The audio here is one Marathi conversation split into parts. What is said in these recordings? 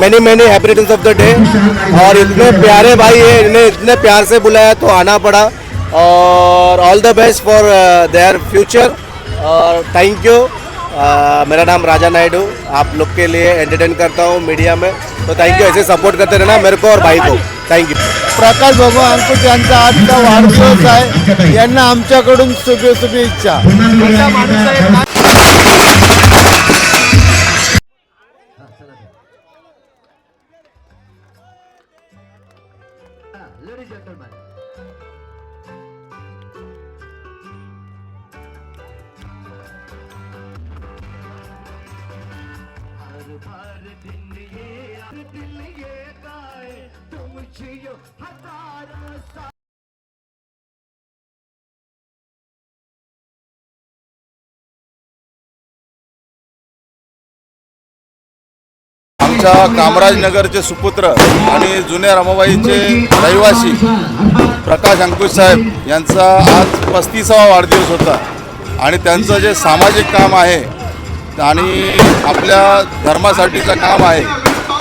many many happy returns of the day और इतने प्यारे भाई है इन्हें इतने प्यार से बुलाया तो आना पड़ा। और all the best for their future और थैंक यू मेरा नाम राजा नायडू। आप लोग के लिए एंटरटेन करता हूँ मीडिया में। तो थैंक यू ऐसे सपोर्ट करते रहना मेरे को और भाई को। थँक यू प्रकाश बाबू अंकुश यांचा आजचा वाढदिवस आहे. यांना आमच्याकडून शुभे शुभेच्छा हर दिन ये दिल ये गाए तुम जियो साल आमच्या कामराजनगरचे सुपुत्र आणि जुन्या रमाबाईचे रहिवासी प्रकाश अंकुश साहेब यांचा आज पस्तीसावा वाढदिवस होता. आणि त्यांचं जे सामाजिक काम आहे आणि आपल्या धर्मासाठीचं काम आहे.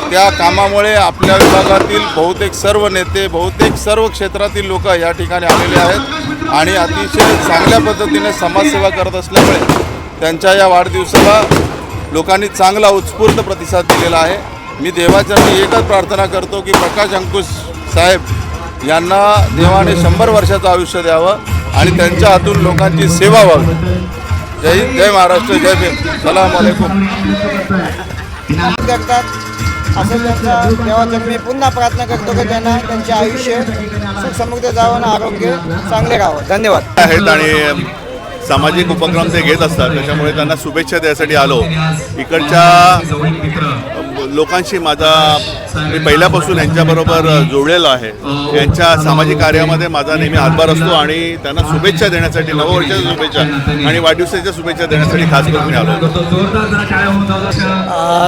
त्या कामामुळे आपल्या विभागातील बहुतेक सर्व नेते बहुतेक सर्व क्षेत्रातील लोक या ठिकाणी आलेले आहेत आणि अतिशय चांगल्या पद्धतीने समाजसेवा करत असल्यामुळे त्यांच्या या वाढदिवसाला लोकांनी चांगला उत्स्फूर्त प्रतिसाद दिलेला आहे. मी देवाचरणी एकच प्रार्थना करतो की प्रकाश अंकुश साहेब यांना देवाने शंभर वर्षाचं आयुष्य द्यावं आणि त्यांच्या हातून लोकांची सेवा व्हावी. जय हिंद जय महाराष्ट्र जय भीम. सलाम अलैकुम. करतात. असं त्यांचा देवाचं मी पुन्हा प्रार्थना करतो की त्यांना त्यांचे आयुष्य सुख समृद्ध जावं आणि आरोग्य चांगले राहावं. धन्यवाद. आहेत आणि सामाजिक उपक्रम ते घेत असतात. त्याच्यामुळे त्यांना शुभेच्छा द्यायसाठी आलो. इकडच्या लोकांशी माझा मी पहिल्यापासून यांच्याबरोबर जोडलेलो आहे. यांच्या सामाजिक कार्यामध्ये माझा नेहमी हातभार असतो आणि त्यांना शुभेच्छा देण्यासाठी नववर्षाच्या शुभेच्छा आणि वाढदिवसाच्या शुभेच्छा देण्यासाठी खास करून मी आलो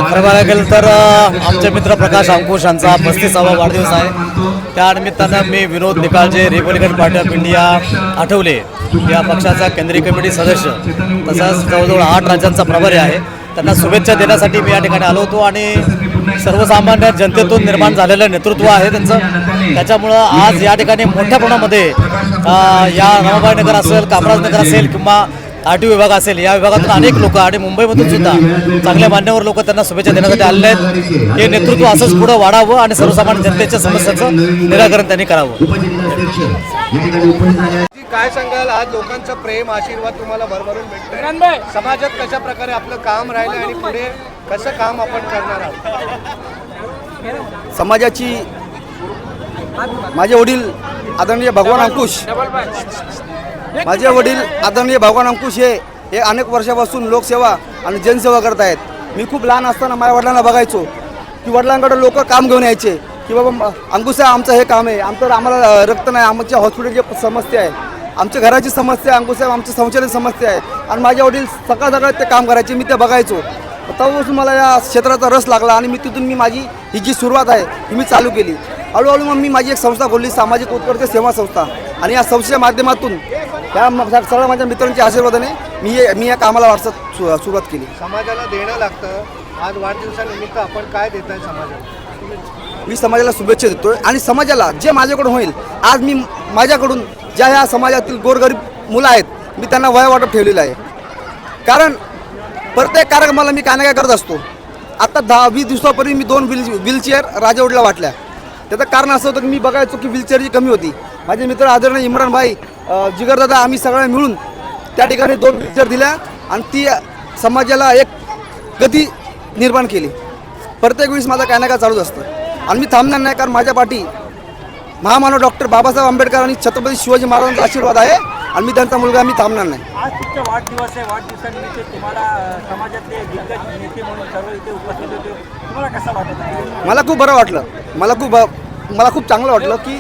खरं बघायला गेलं तर आमचे मित्र प्रकाश अंकुश यांचा पस्तीसावा वाढदिवस आहे. त्या निमित्तानं मी Vinod Nikalje Republican Party of India Athawale. या पक्षाचा केंद्रीय कमिटी सदस्य. तसंच जवळजवळ आठ राज्यांचा प्रभारी आहे. त्यांना शुभेच्छा देण्यासाठी मी या ठिकाणी आलो होतो आणि सर्वसामान्य जनतेतून निर्माण झालेलं नेतृत्व आहे त्यांचं. त्याच्यामुळं आज या ठिकाणी मोठ्या प्रमाणामध्ये या रमाबाई नगर असेल कामराजनगर असेल किंवा आर टी विभाग असेल या विभागातून अनेक लोक आणि मुंबईमधून सुद्धा चांगले मान्यवर लोक त्यांना शुभेच्छा देण्यासाठी आलेले आहेत. हे नेतृत्व असंच पुढं वाढावं आणि सर्वसामान्य जनतेच्या समस्याचं निराकरण त्यांनी करावं. काय सांगाल? आज लोकांचं प्रेम आशीर्वाद तुम्हाला भरभरून भेटतोय. समाजात कशा प्रकारे आपलं काम राहिलं आणि पुढे कसं काम आपण करणार आहोत? समाजाची माझे वडील आदरणीय भगवान अंकुश माझे वडील आदरणीय भगवान अंकुश हे हे अनेक वर्षापासून लोकसेवा आणि जनसेवा करत आहेत. मी खूप लहान असताना माझ्या वडिलांना बघायचो की वडिलांकडे लोक काम घेऊन यायचे की बाबा अंकुश आहे आमचं हे काम आहे. आमचं आम्हाला रक्त नाही आमच्या हॉस्पिटलची समस्या आहे. आमच्या घराची समस्या आहे अंकुश साहेब आमच्या संशोधन समस्या आहे. आणि माझे वडील सकाळ सकाळ ते काम करायचे मी ते बघायचो. तेव्हापासून मला या क्षेत्राचा रस लागला आणि मी तिथून मी माझी ही जी सुरुवात आहे ही मी चालू केली. हळूहळू मग मी माझी एक संस्था खोलली सामाजिक उत्कृष्ट सेवा संस्था. आणि या संस्थेच्या माध्यमातून या सगळ्या माझ्या मित्रांच्या आशीर्वादाने मी मी या कामाला सु- सुरुवात केली. समाजाला देणं लागतं. आज वाढदिवसानिमित्त आपण काय देत आहे समाजाला? मी समाजाला शुभेच्छा देतोय आणि समाजाला जे माझ्याकडून होईल आज मी माझ्याकडून ज्या ह्या समाजातील गोरगरीब मुलं आहेत मी त्यांना वय वाटप ठेवलेलं आहे. कारण प्रत्येक कार्यक्रमाला मी काय ना काय करत असतो. आता दहा वीस दिवसापूर्वी मी दोन व्हील व्हीलचेअर राजवडला वाटल्या. त्याचं कारण असं होतं की मी बघायचो की व्हीलचेअरची कमी होती. माझे मित्र आदरणीय इम्रान भाई जिगरदादा आम्ही सगळ्या मिळून त्या ठिकाणी दोन व्हीलचेअर दिल्या आणि ती समाजाला एक गती निर्माण केली. प्रत्येक वेळेस माझं काय ना काय चालूच असतं. आणि मी थांबणार नाही कारण माझ्या पाठी महामानव डॉक्टर बाबासाहेब आंबेडकर आणि छत्रपती शिवाजी महाराजांचा आशीर्वाद आहे आणि मी त्यांचा मुलगा मी थांबणार नाही. आज तुमचा वाढदिवस आहे. वाढदिवसानिमित्त तुम्हाला समाजातले दिग्गज नेते म्हणून सर्व इथे उपस्थित होते. तुम्हाला कसं वाटत आहे मला खूप बरं वाटलं. मला खूप मला खूप चांगलं वाटलं की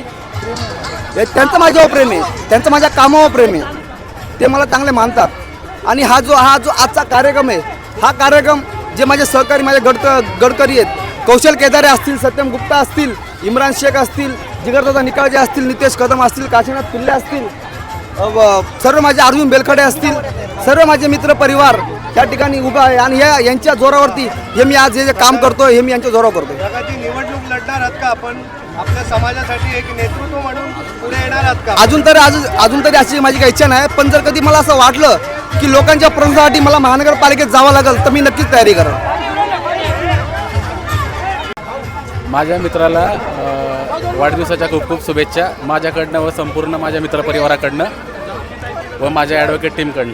त्यांचं माझ्यावर प्रेम आहे. त्यांचं माझ्या कामावर प्रेम आहे. ते मला चांगले मानतात. आणि हा जो हा जो आजचा कार्यक्रम आहे हा कार्यक्रम जे माझे सहकारी माझे गडक गडकरी आहेत कौशल केदारे असतील सत्यम गुप्ता असतील इम्रान शेख असतील जिगरदादा निकाळजे असतील नितेश कदम असतील काशीनाथ पिल्ले असतील सर्व माझे अर्जुन बेलखडे असतील सर्व माझे मित्र परिवार त्या ठिकाणी उभा आहे आणि या यांच्या जोरावरती हे मी आज हे जे काम करतोय हे मी यांच्या जोरावर करतोय. जगाची निवडणूक लढणार आहात का आपण? आपल्या समाजासाठी एक नेतृत्व म्हणून पुढे येणार आहात का? अजून तरी अजून अजून तरी अशी माझी काही इच्छा नाही पण जर कधी मला असं वाटलं की लोकांच्या प्रश्नासाठी मला महानगरपालिकेत जावं लागेल तर मी नक्कीच तयारी करेन. माझ्या मित्राला वाढदिवसाच्या खूप खूप शुभेच्छा माझ्याकडनं व संपूर्ण माझ्या मित्रपरिवाराकडनं व माझ्या ॲडव्होकेट टीमकडनं